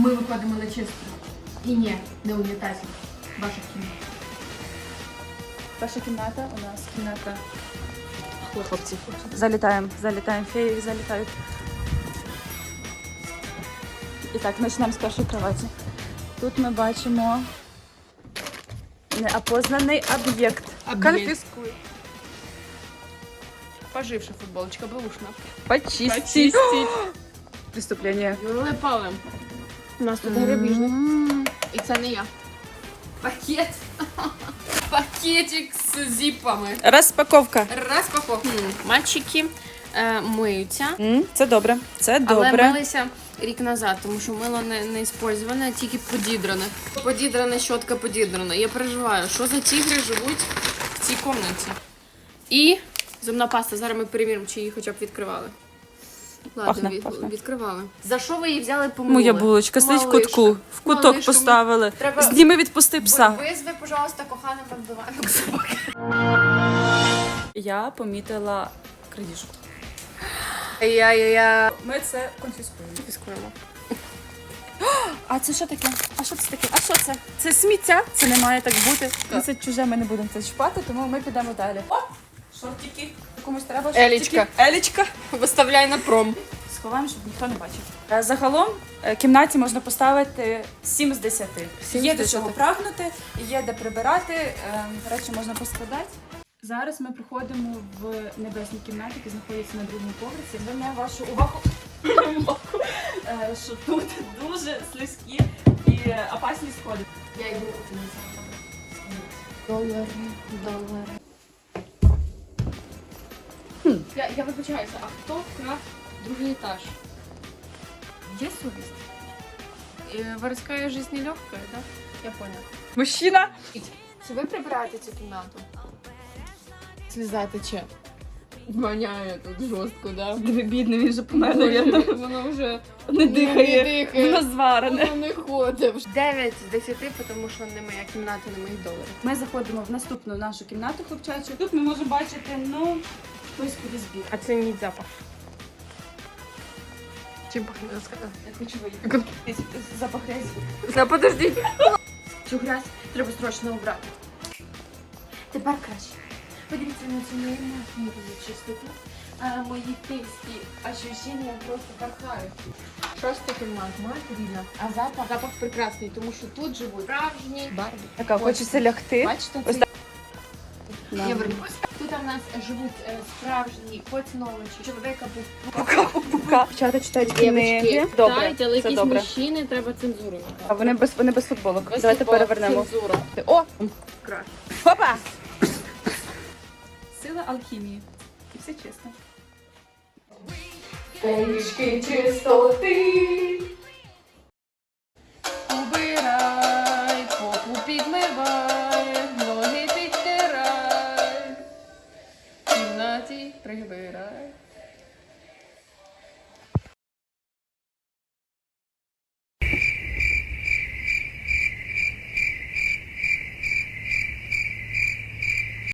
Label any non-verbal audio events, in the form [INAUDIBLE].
Ми виходимо на чисто. І ні, не унітазі. Ваша кімната. Перша кімната у нас кімната хлопців. Залітаємо, залітаємо, феї залітають. І так, почнемо з першої кроваті. Тут ми бачимо неопознаний об'єкт. Об'єкт. Конфіскуй. Поживша футболочка, бушна. Почистить. [GASPS] Преступлення. Юрили палим. У нас тут грабіжник. І це не я. Пакет. [LAUGHS] Пакетик з зіпами. Розпаковка. Розпаковка. Мальчики е, миються. М, Це добре. Це Але добре. милися рік назад, тому що мило не, не использоване, а тільки подідране. Подідрана щотка подідрана. Я переживаю, що за тігри живуть в цій кімнаті. І зубна паста. Зараз ми перевіримо, чи її хоча б відкривали. Ладно, Пахне, від- пахне. відкривали. За що ви її взяли помили? Моя булочка стоїть в Малишка. кутку. В куток Малишка. поставили. Треба- Зніми відпусти пса. Визви, пожалуйста, коханим відбиваємо собаки. Я помітила крадіжку. Я-я-я. Ми це конфіскуємо. Фіскуємо. А це що таке? А що це таке? А що це? Це сміття? Це не має так бути. Це чуже, ми не будемо це чіпати, тому ми підемо далі. О! Шортики. Комусь треба. Елічка. Елічка. Виставляй на пром. Сховаємо, щоб ніхто не бачив. Е, Загалом е, кімнаті можна поставити 7 з 10. Сім є з до 10. чого прагнути, є де прибирати, е, речі можна поскладати. Зараз ми приходимо в небесні кімнаті, які знаходяться на другому поверсі. Звернемо вашу [COUGHS] увагу, е, що тут дуже слизькі і опасні сходи. Я йду Долари, долари. Я, я вибачаюся, а хто вкрав другий етаж? Є совість? Е, Воровская жизнь нелегкая, да? Я поняла. Мужчина! Чи ви прибираєте цю кімнату? Сліза тече. Воняє тут жорстко, да? Диви, бідний, він вже помер, навірно. Воно вже Не дихає. Не дихає. Воно зварене. воно не ходить. 9 з 10, тому що не моя кімната, не мої долари. Ми заходимо в наступну нашу кімнату хлопчачу. Тут ми можемо бачити, ну, хтось кудись біг. Оцініть запах. Чим пахне розказати? Я хочу виїхати. Запах грязі. Да, подожди. Цю грязь треба срочно убрати. Тепер краще. Подивіться на цю неймовірну чистоту. А мої київські ощущення просто порхають. Шоста кімната, мати. А запах? Запах прекрасний, тому що тут живуть справжні барбі. Така, хочеться лягти. Бачите, Ось це... Я вернусь. Тут у нас живуть е, справжні поціновувачі чоловіка був Дівчата читають книги. Добре, читають, але це якісь добре. мужчини треба цензурою. А вони без, вони без футболок. Без Давайте футболок, перевернемо. Цензура. О! Краще. Опа! Сила алхімії. І все чесно. Феєчки чистоти, noite, três beiras.